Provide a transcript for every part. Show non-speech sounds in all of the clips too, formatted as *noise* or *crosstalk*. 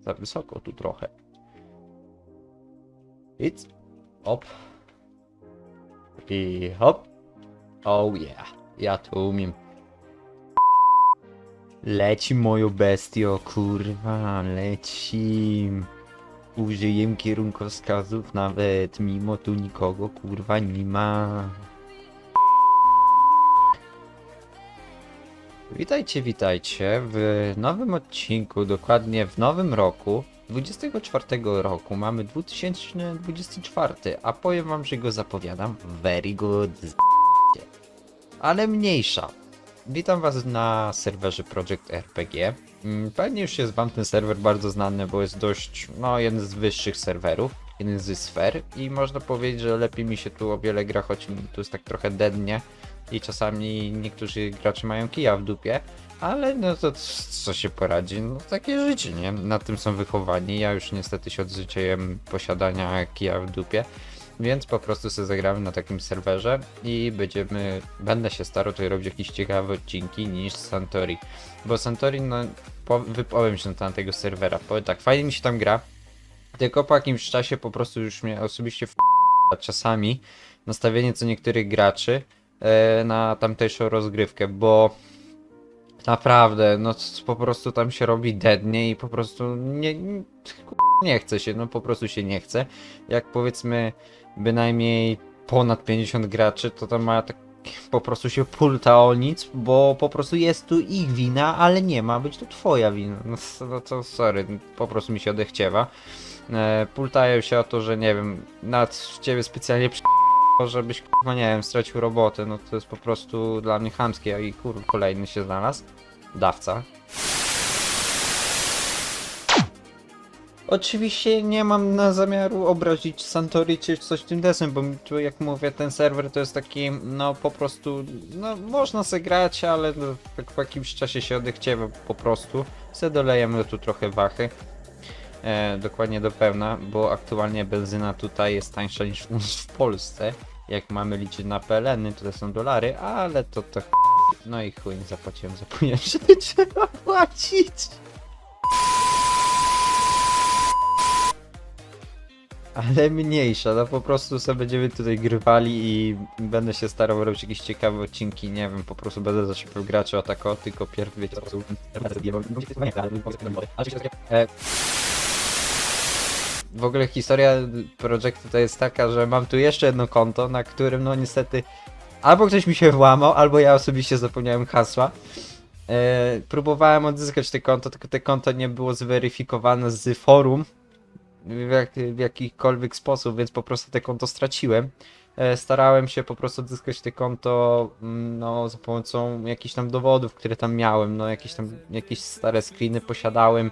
Za wysoko tu trochę. Idź. Hop. I hop. Oh yeah. Ja to umiem. Leci moją bestio, kurwa, leci. Użyję kierunkowskazów nawet, mimo tu nikogo, kurwa, nie ma. Witajcie, witajcie w nowym odcinku, dokładnie w nowym roku. 24 roku mamy 2024, a powiem wam, że go zapowiadam very good. Ale mniejsza. Witam was na serwerze Project RPG. Mm, Pewnie już jest wam ten serwer bardzo znany, bo jest dość, no, jeden z wyższych serwerów, jeden ze sfer i można powiedzieć, że lepiej mi się tu o wiele gra, choć tu jest tak trochę dednie i czasami niektórzy gracze mają kija w dupie, ale no to co się poradzi, no takie życie, nie? Na tym są wychowani, ja już niestety się odzwyczaiłem posiadania kija w dupie, więc po prostu sobie zagramy na takim serwerze i będziemy, będę się starał tutaj robić jakieś ciekawe odcinki niż Santori, bo Santori, no po, wypowiem się na temat tego serwera, powiem tak, fajnie mi się tam gra, tylko po jakimś czasie po prostu już mnie osobiście w czasami nastawienie co niektórych graczy na tamtejszą rozgrywkę, bo naprawdę, no po prostu tam się robi deadnie i po prostu nie, nie, chce się, no po prostu się nie chce. Jak powiedzmy bynajmniej ponad 50 graczy, to tam ma tak po prostu się pulta o nic, bo po prostu jest tu ich wina, ale nie ma być to twoja wina. No, no to sorry, po prostu mi się odechciewa. E, pultają się o to, że nie wiem, nad ciebie specjalnie przy żebyś kurwa nie wiem, stracił robotę, no to jest po prostu dla mnie chamskie i kur kolejny się znalazł. Dawca. Oczywiście nie mam na zamiaru obrazić Santori czy coś tym desem, bo tu jak mówię ten serwer to jest taki no po prostu no można se grać, ale no, tak po jakimś czasie się odechciewa po prostu. Se dolejemy tu trochę wachy. E, dokładnie do pełna, bo aktualnie benzyna tutaj jest tańsza niż w Polsce. Jak mamy liczyć na PLN-y, to są dolary, ale to to ch... No i chuj, nie zapłaciłem, zapomniałem, że *laughs* trzeba płacić. Ale mniejsza, no po prostu sobie będziemy tutaj grywali i będę się starał robić jakieś ciekawe odcinki, nie wiem, po prostu będę zaczepiał graczy o tako, tylko pierw wiecie co... E, w ogóle historia projektu to jest taka, że mam tu jeszcze jedno konto, na którym no niestety albo ktoś mi się włamał, albo ja osobiście zapomniałem hasła. E, próbowałem odzyskać te konto, tylko te konto nie było zweryfikowane z forum w, jak, w jakikolwiek sposób, więc po prostu te konto straciłem. E, starałem się po prostu odzyskać te konto mm, no, za pomocą jakichś tam dowodów, które tam miałem, no jakieś tam jakieś stare screeny posiadałem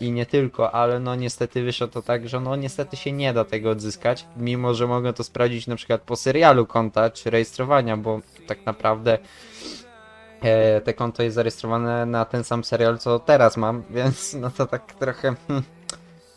i nie tylko, ale no niestety wyszło to tak, że no niestety się nie da tego odzyskać, mimo że mogę to sprawdzić na przykład po serialu konta czy rejestrowania, bo tak naprawdę e, te konto jest zarejestrowane na ten sam serial, co teraz mam, *laughs* więc no to tak trochę... Hmm.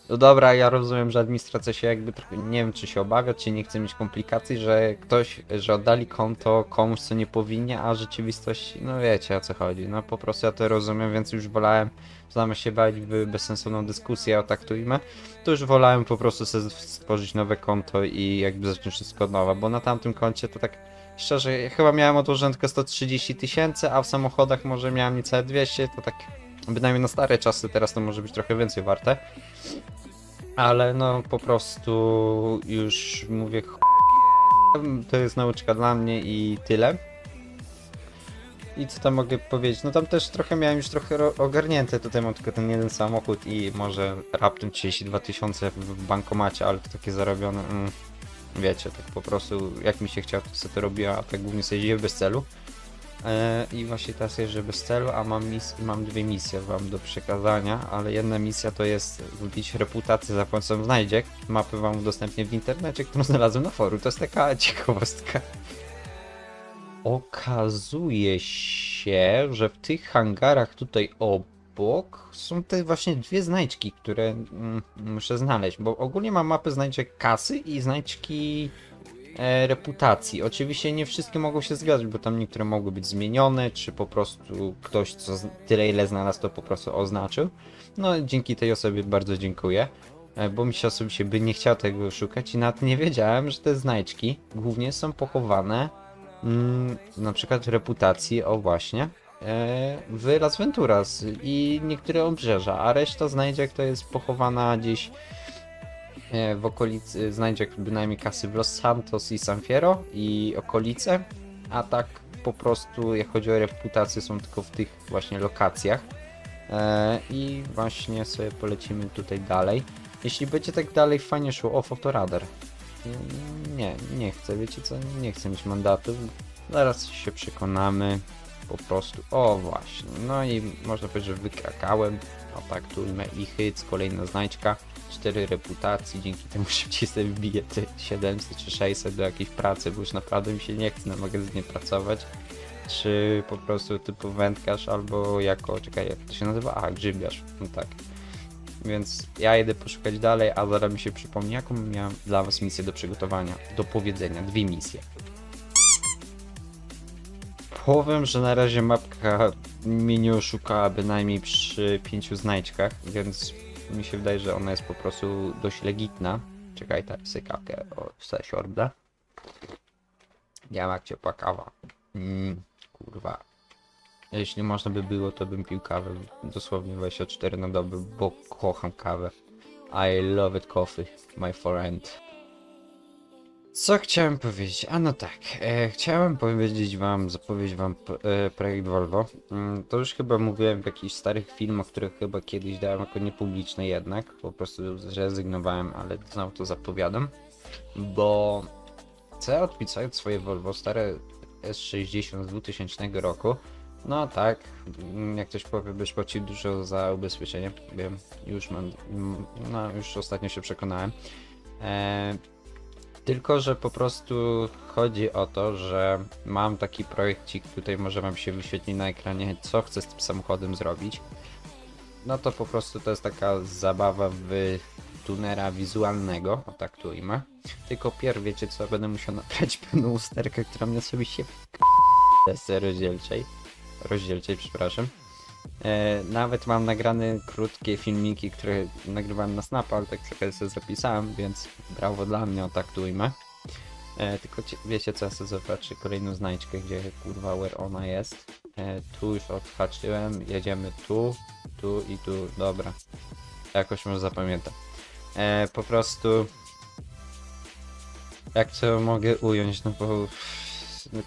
No dobra, ja rozumiem, że administracja się jakby trochę, nie wiem czy się obawia, czy nie chce mieć komplikacji, że ktoś, że oddali konto komuś, co nie powinien, a rzeczywistość, no wiecie o co chodzi. No po prostu ja to rozumiem, więc już wolałem zamiast się bawić w bezsensowną dyskusję o taktujmy, to już wolałem po prostu sobie stworzyć nowe konto i jakby zacząć wszystko od nowa, bo na tamtym koncie to tak szczerze, ja chyba miałem odłożone tylko 130 tysięcy, a w samochodach może miałem niecałe 200, to tak bynajmniej na stare czasy, teraz to może być trochę więcej warte. Ale no po prostu już mówię to jest nauczka dla mnie i tyle. I co tam mogę powiedzieć? No tam też trochę miałem już trochę ro- ogarnięte, tutaj mam tylko ten jeden samochód i może raptem 32 tysiące w bankomacie, ale to takie zarobione, mm, wiecie, tak po prostu jak mi się chciało, to sobie to robiłem, a tak głównie sobie bez celu. E, I właśnie teraz jeżdżę bez celu, a mam, mis- mam dwie misje wam do przekazania, ale jedna misja to jest wbić reputację za pomocą znajdziek. Mapy wam udostępnię w internecie, którą znalazłem na forum. To jest taka *laughs* ciekawostka. Okazuje się, że w tych hangarach tutaj obok są te właśnie dwie znajdźki, które mm, muszę znaleźć, bo ogólnie mam mapę znajdźek kasy i znajdźki e, reputacji. Oczywiście nie wszystkie mogą się zgadzać, bo tam niektóre mogły być zmienione, czy po prostu ktoś co tyle ile znalazł to po prostu oznaczył. No dzięki tej osobie bardzo dziękuję, e, bo mi się osobiście by nie chciał tego szukać i nawet nie wiedziałem, że te znajdźki głównie są pochowane mm, na przykład reputacji, o właśnie, e, w Las Venturas i niektóre obrzeża, a reszta znajdziek to jest pochowana gdzieś e, w okolicy, znajdziek bynajmniej kasy w Los Santos i San Fierro i okolice, a tak po prostu jak chodzi o reputację są tylko w tych właśnie lokacjach. E, I właśnie sobie polecimy tutaj dalej. Jeśli będzie tak dalej fajnie szło, o fotoradar. Nie, nie chcę, wiecie co, nie chcę mieć mandatów. Zaraz się przekonamy. Po prostu, o właśnie. No i można powiedzieć, że wykrakałem. O tak, tu i hyc, kolejna znajdźka. 4 reputacji, dzięki temu *laughs* szybciej sobie wbiję te 700 czy 600 do jakiejś pracy, bo już naprawdę mi się nie chce na magazynie pracować. Czy po prostu typu wędkarz, albo jako, czekaj, jak to się nazywa? A, grzybiarz, no tak. Więc ja jedę poszukać dalej, a zaraz mi się przypomni, jaką miałem dla was misję do przygotowania, do powiedzenia, dwie misje. Powiem, że na razie mapka mnie nie oszukała bynajmniej przy pięciu znajdźkach, więc mi się wydaje, że ona jest po prostu dość legitna. Czekaj, tak, sykawkę o sesiorbę. Ja ciepła kawa. Mm, kurwa. Jeśli można by było, to bym pił kawę dosłownie 24 na dobę, bo kocham kawę. I love it coffee, my friend. Co chciałem powiedzieć? A no tak, e, chciałem powiedzieć wam, zapowiedzieć wam e, projekt Volvo. Mm, to już chyba mówiłem w jakichś starych filmach, które chyba kiedyś dałem jako niepubliczne jednak. Po prostu zrezygnowałem, ale znowu to zapowiadam. Bo chcę odpisać swoje Volvo stare S60 z 2000 roku. No tak, mm, jak ktoś powie, byś płacił dużo za ubezpieczenie. Wiem, już mam, mm, no już ostatnio się przekonałem. E, tylko, że po prostu chodzi o to, że mam taki projekcik, tutaj może wam się wyświetli na ekranie, co chcę z tym samochodem zrobić. No to po prostu to jest taka zabawa w tunera wizualnego, o tak tu ima. Tylko pierw wiecie co, będę musiał naprawić *laughs* pewną usterkę, która mnie sobie się *laughs* w desce rozdzielczej. Rozdzielczej, przepraszam. E, nawet mam nagrane krótkie filmiki, które nagrywałem na Snapa, ale tak trochę sobie zapisałem, więc brawo dla mnie, o tak tu ujmę. E, tylko cie, wiecie co, ja sobie zobaczę kolejną znajdźkę, gdzie kurwa where ona jest. E, tu już odhaczyłem, jedziemy tu, tu i tu, dobra. Jakoś może zapamiętam. E, po prostu... Jak to mogę ująć, no bo...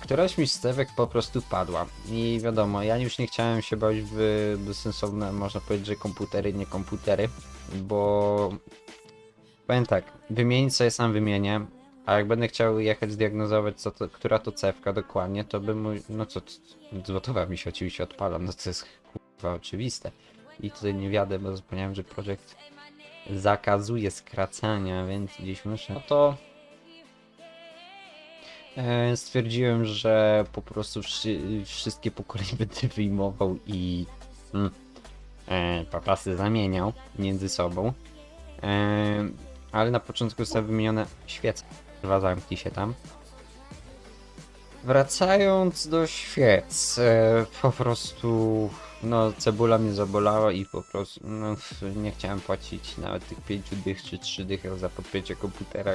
Któraś mi z stewek po prostu padła. I wiadomo, ja już nie chciałem się bać w bezsensowne, można powiedzieć, że komputery, nie komputery, bo powiem tak, wymienić sobie sam wymienię, a jak będę chciał jechać zdiagnozować, co to, która to cewka dokładnie, to bym mój, no co, złotowa mi się oczywiście odpalam, no to jest kurwa oczywiste. I tutaj nie wiadę, bo zapomniałem, że projekt zakazuje skracania, więc gdzieś muszę. No to stwierdziłem, że po prostu wszy, wszystkie po kolei *laughs* będę wyjmował i mm, e, papasy zamieniał między sobą. E, ale na początku zostały wymienione świece. Dwa zamknij się tam. Wracając do świec, e, po prostu no cebula mnie zabolała i po prostu no, nie chciałem płacić nawet tych 5 dych czy 3 dych za podpięcie komputera,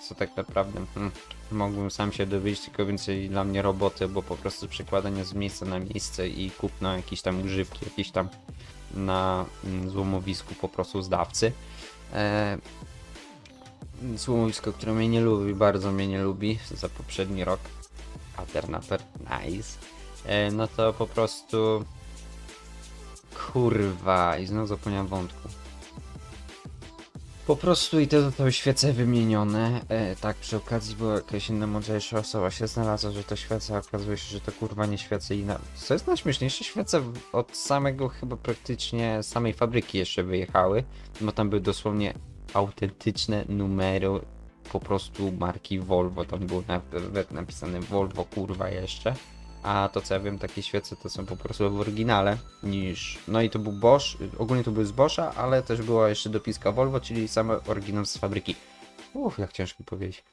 co tak naprawdę hmm, mogłem sam się dowiedzieć, tylko więcej dla mnie roboty, bo po prostu przekładanie z miejsca na miejsce i kupno jakiejś tam używki, jakieś tam na mm, złomowisku po prostu zdawcy. E, złomowisko, które mnie nie lubi, bardzo mnie nie lubi za poprzedni rok. Alternator, nice. E, no to po prostu. Kurwa, i znowu zapomniałem wątku. Po prostu i te zostały świece wymienione. E, tak, przy okazji, bo jakaś inna mądrzejsza osoba się znalazła, że to świece, a okazuje się, że to kurwa nie świece i na... Co jest najśmieszniejsze, świece od samego chyba praktycznie samej fabryki jeszcze wyjechały, bo tam były dosłownie autentyczne numery po prostu marki Volvo, tam było nawet napisane Volvo kurwa jeszcze. A to co ja wiem, takie świece to są po prostu w oryginale niż. No i to był Bosch, ogólnie to były z Boscha, ale też była jeszcze dopiska Volvo, czyli sam oryginał z fabryki. Uff, jak ciężko powiedzieć.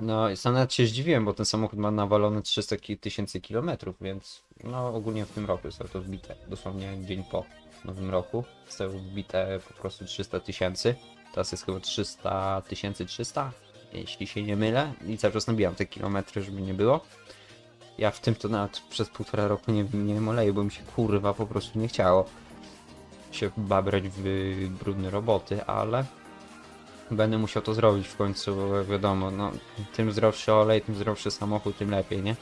No i sam nawet się zdziwiłem, bo ten samochód ma nawalone 300 ki- tysięcy kilometrów, więc no ogólnie w tym roku zostało to wbite. Dosłownie dzień po nowym roku zostało wbite po prostu 300 tysięcy. Teraz jest chyba 300 tysięcy 300, jeśli się nie mylę. I cały czas nabijam te kilometry, żeby nie było. Ja w tym to nawet przez półtora roku nie, nie moleję, bo mi się kurwa po prostu nie chciało się babrać w brudne roboty, ale będę musiał to zrobić w końcu, bo wiadomo, no tym zdrowszy olej, tym zdrowszy samochód, tym lepiej, nie?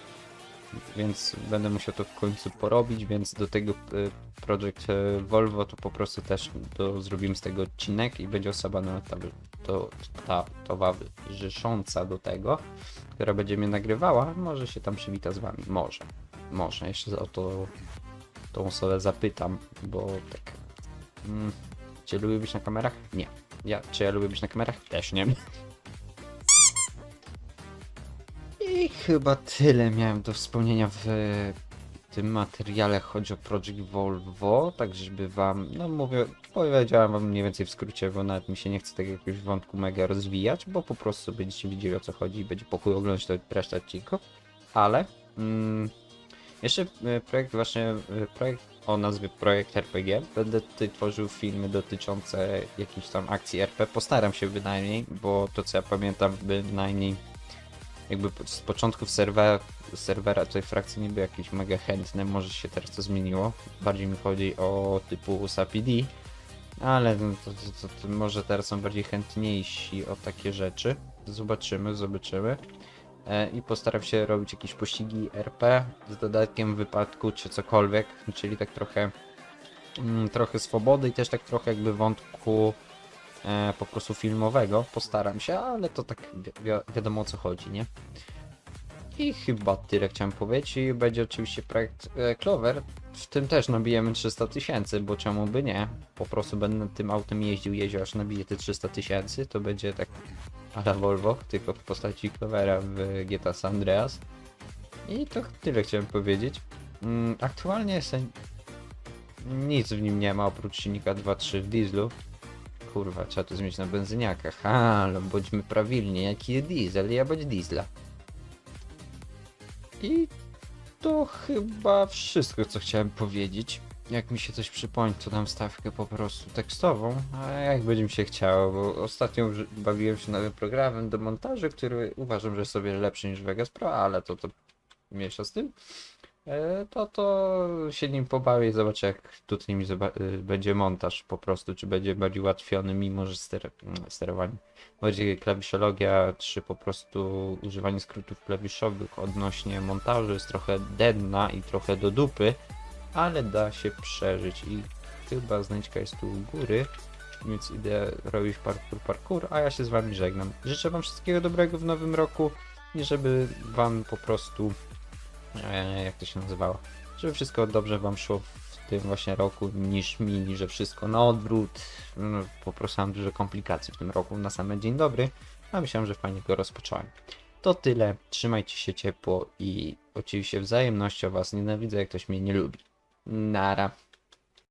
Więc będę musiał to w końcu porobić, więc do tego y, projekt y, Volvo to po prostu też to zrobimy z tego odcinek i będzie osoba no, ta, to, ta towarzysząca do tego, która będzie mnie nagrywała, może się tam przywita z wami, może, może, jeszcze o to tą osobę zapytam, bo tak mm, czy lubię być na kamerach? Nie. Ja, czy ja lubię być na kamerach? Też nie. I chyba tyle miałem do wspomnienia w tym materiale. Chodzi o Project Volvo, tak żeby wam, no mówię, powiedziałem wam mniej więcej w skrócie, bo nawet mi się nie chce tego jakiegoś wątku mega rozwijać, bo po prostu będziecie widzieli o co chodzi i będzie pokój oglądać to resztę odcinków. Ale mm, jeszcze e, projekt właśnie, e, projekt o nazwie Projekt RPG. Będę tutaj tworzył filmy dotyczące jakichś tam akcji RP. Postaram się bynajmniej, bo to co ja pamiętam bynajmniej jakby z początków serwera, serwera tej frakcji nie był jakiś mega chętny, może się teraz to zmieniło. Bardziej mi chodzi o typu SAPD, ale no to, to, to, to może teraz są bardziej chętniejsi o takie rzeczy. Zobaczymy, zobaczymy. E, I postaram się robić jakieś pościgi RP z dodatkiem wypadku czy cokolwiek, czyli tak trochę mm, trochę swobody i też tak trochę jakby wątku e, po prostu filmowego. Postaram się, ale to tak wi wi wiadomo o co chodzi, nie? I chyba tyle chciałem powiedzieć. I będzie oczywiście projekt e, Clover. W tym też nabijemy 300 tysięcy, bo czemu by nie? Po prostu będę tym autem jeździł, jeździł aż nabiję te 300 tysięcy. To będzie tak a la Volvo, tylko w postaci Clovera w GTA San Andreas. I to tyle chciałem powiedzieć. Mm, Aktualnie jestem... nic w nim nie ma oprócz silnika 2.3 w dieslu. Kurwa, trzeba to zmienić na benzyniakach. Ale bądźmy prawilnie, jaki diesel, ja bądź diesla. I to chyba wszystko, co chciałem powiedzieć. Jak mi się coś przypomni, to dam stawkę po prostu tekstową, a jak będzie mi się chciało, bo ostatnio bawiłem się nowym programem do montażu, który uważam, że sobie lepszy niż Vegas Pro, ale to to miesza z tym. E, To to się nim pobawię i zobaczę jak tutaj mi y, będzie montaż po prostu, czy będzie bardziej ułatwiony, mimo że ster- mm, sterowanie bardziej klawiszologia, czy po prostu używanie skrótów klawiszowych odnośnie montażu jest trochę denna i trochę do dupy, ale da się przeżyć i chyba znajdźka jest tu u góry, więc idę robić parkour, parkour, a ja się z wami żegnam. Życzę wam wszystkiego dobrego w nowym roku i żeby wam po prostu, e, jak to się nazywało, żeby wszystko dobrze wam szło w tym właśnie roku niż mi, że wszystko na odwrót. No, po prostu mam dużo komplikacji w tym roku na sam dzień dobry, a myślałem, że fajnie go rozpocząłem. To tyle, trzymajcie się ciepło i oczywiście wzajemnością was nienawidzę, jak ktoś mnie nie lubi. Nara.